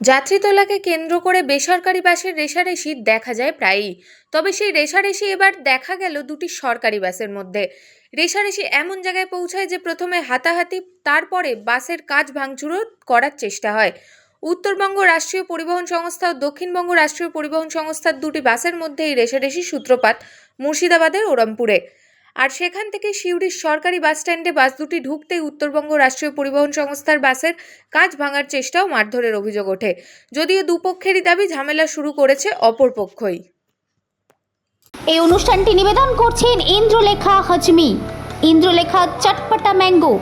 যাত্রী তোলাকে কেন্দ্র করে বেসরকারি বাসের রেশারেশি দেখা যায় প্রায়ই। তবে সেই রেশারেশি এবার দেখা গেল দুটি সরকারি বাসের মধ্যে। রেশারেশি এমন জায়গায় পৌঁছায় যে প্রথমে হাতাহাতি, তারপরে বাসের কাজ ভাঙচুরও করার চেষ্টা হয়। উত্তরবঙ্গ রাষ্ট্রীয় পরিবহন সংস্থা ও দক্ষিণবঙ্গ রাষ্ট্রীয় পরিবহন সংস্থার দুটি বাসের মধ্যে এই রেশারেশি সূত্রপাত মুর্শিদাবাদের ওরামপুরে আর সেখান থেকে সিউড়ির সরকারি বাস স্ট্যান্ডে বাস দুটি ঢুকতেই উত্তরবঙ্গ রাষ্ট্রীয় পরিবহন সংস্থার বাসের কাজ ভাঙার চেষ্টাও মারধরের অভিযোগ ওঠে। যদিও দুপক্ষেরই দাবি ঝামেলা শুরু করেছে অপর পক্ষই। এই অনুষ্ঠানটি নিবেদন করছেন Indralekha হজমি। Indralekha চটপটা mango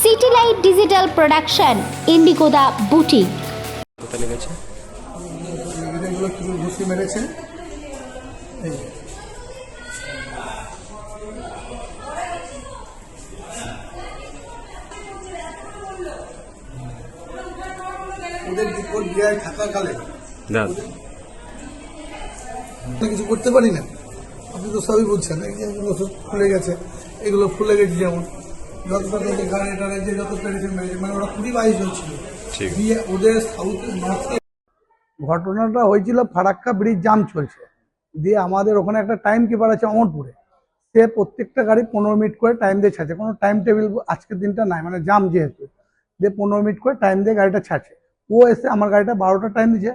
city light digital production ইন্ডিগোদা কি ঘুষি মেরেছে? এই বিয়ায় থাকাকালে কিছু করতে পারি না। আপনি তো সবই বুঝছেন সব গেছে এগুলো ফুলে গেছে যেমন যতটা গাড়ি টাড়ি যে যত পেরেছে মানে ওরা কুড়ি বাইশ জন দিয়ে ওদের সাউথ নর্থে ঘটনাটা হয়েছিল ফারাক্কা ব্রিজ জাম চলছে। দিয়ে আমাদের ওখানে একটা টাইম কিপার আছে অমরপুরে। সে প্রত্যেকটা গাড়ি পনেরো মিনিট করে টাইম দিয়ে ছাড়ছে। কোনো টাইম টেবিল আজকের দিনটা নাই মানে জাম যেহেতু। দিয়ে পনেরো মিনিট করে টাইম দিয়ে গাড়িটা ছাড়ছে। ও এসে আমার গাড়িটা বারোটা টাইম দিচ্ছে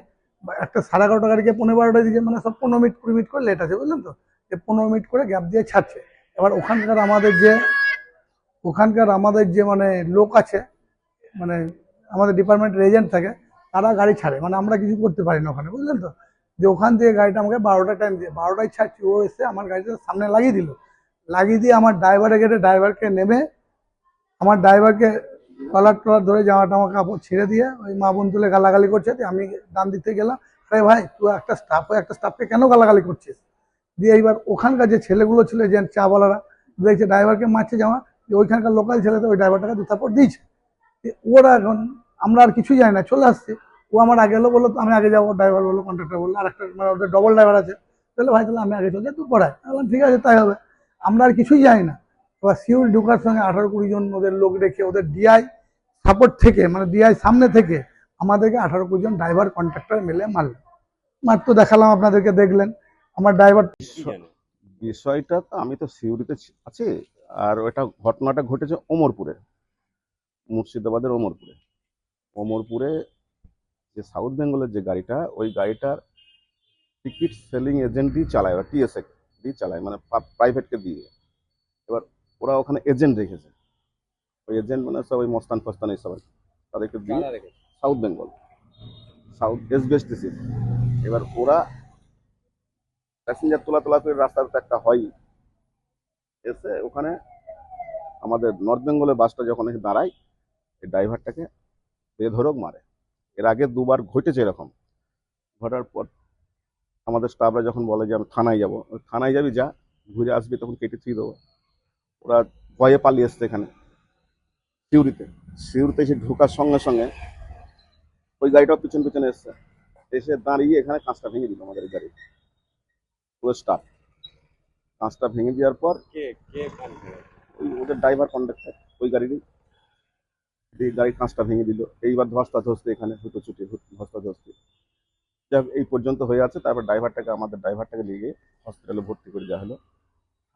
একটা সাড়ে এগারোটা গাড়িকে পনেরো বারোটা দিচ্ছে মানে সব পনেরো মিনিট, কুড়ি মিনিট করে লেট আছে, বুঝলেন তো? যে পনেরো মিনিট করে গ্যাপ দিয়ে ছাড়ছে। এবার ওখানকার আমাদের যে, ওখানকার আমাদের যে মানে লোক আছে মানে আমাদের ডিপার্টমেন্টের এজেন্ট থাকে, তারা গাড়ি ছাড়ে। মানে আমরা কিছু করতে পারি না ওখানে, বুঝলেন তো? যে ওখান থেকে গাড়িটা আমাকে বারোটা টাইম দিয়ে বারোটায় ছাড়ছি, ও এসে আমার গাড়িটা সামনে লাগিয়ে দিল। লাগিয়ে দিয়ে আমার ড্রাইভারে গেটে ড্রাইভারকে নেমে, আমার ড্রাইভারকে কলার টলার ধরে জামা টামা কাপড় ছেড়ে দিয়ে ওই মা বোন তুলে গালাগালি করছে আমি ডান দিতে গেলাম। আরে ভাই, তুই একটা স্টাফ হয়ে একটা স্টাফকে কেন গালাগালি করছিস? দিয়ে এইবার ওখানকার যে ছেলেগুলো ছিল, যে চাওয়ালারা দেখছে ড্রাইভারকে মারছে জামা, যে ওইখানকার লোকাল ছেলে তো ওই ড্রাইভারটাকে দু থাপড় দিয়েছে। দিয়ে ওরা এখন, আমরা আর কিছু জানি না, চলে আসছে। ও আমার আগে এলো বলল, আমি আগে যাব ড্রাইভার বলল কন্ট্রাক্টর বলল আর একটা মানে ওদের ডবল ড্রাইভার আছে। তাহলে ভাই, তাহলে আমি আগে চলে যাই, তুই পড়ায় ঠিক আছে, তাই হবে। আমরা আর কিছুই জানি না। এবার সিউল ঢুকার সঙ্গে আঠারো কুড়ি জন ওদের লোক রেখে ওদের ডিআই সাপোর্ট থেকে মানে ডিআই সামনে থেকে আমাদেরকে আঠারো কুড়ি জন ড্রাইভার কন্ট্রাক্টর মিলে মারল। মার তো দেখালাম, আপনাদেরকে দেখলেন। আমার ড্রাইভার বিষয়টা তো আমি তো সিউড়িতে আছি, আর ওটা ঘটনাটা ঘটেছে ওমরপুরে, মুর্শিদাবাদের ওমরপুরে। ওমরপুরে যে সাউথ বেঙ্গলের যে গাড়িটা, ওই গাড়িটার টিকিট সেলিং এজেন্টই চালায় বা টিএসএ দিয়ে চালায় মানে প্রাইভেটকে দিয়ে। এবার ওরা ওখানে এজেন্ট রেখেছে। ওই এজেন্ট মানে সব ওই মস্তান ফস্তান এইসব আর তাদেরকে দিয়ে সাউথ বেঙ্গল সাউথ এসবিএসটিসি এবার ওরা প্যাসেঞ্জার তোলা তোলা করে রাস্তাতে একটা হয়। এসে ওখানে আমাদের নর্থ বেঙ্গলের বাসটা যখন এসে দাঁড়ায় এই ড্রাইভারটাকে বেধরক মারে। এর আগে দুবার ঘটেছে এরকম। ঘটার পর আমাদের স্টাফরা যখন বলে যে আমি থানায় যাব। থানায় যাবি যা। ঘুরে আসবি তখন কেটে থুয়ে দেবো। ওরা ভয়ে পালিয়ে এসছে এখানে সিউড়িতে। সিউড়িতে এসে ঢোকার সঙ্গে সঙ্গে ওই গাড়িটাও পিছন পিছনে এসছে। এসে দাঁড়িয়ে এখানে কাঁচটা ভেঙে দিল আমাদের গাড়ি। পুরো স্টাফ কাঁচটা ভেঙে দেওয়ার পর ওই ওদের ড্রাইভার কন্ডাক্টর ওই গাড়িরই। এই গাড়ির কাঁচটা ভেঙে দিল। এইবার ধস্তা ধস্তে এখানে হুটো ছুটি ধস্তা ধস্তি যাক এই পর্যন্ত হয়ে আছে। তারপর ড্রাইভারটাকে আমাদের ড্রাইভারটাকে নিয়ে গিয়ে হসপিটালে ভর্তি করে দেওয়া হলো।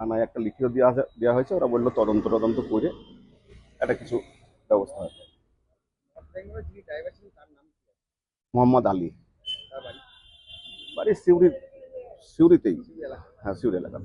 থানায় একটা লিখিত দেওয়া দেওয়া হয়েছে। ওরা বলল তদন্ত তদন্ত করে একটা কিছু ব্যবস্থা হবে মোহাম্মদ আলী। বাড়ি সিউড়ি, সিউড়িতেই। হ্যাঁ সিউড়ি এলাকা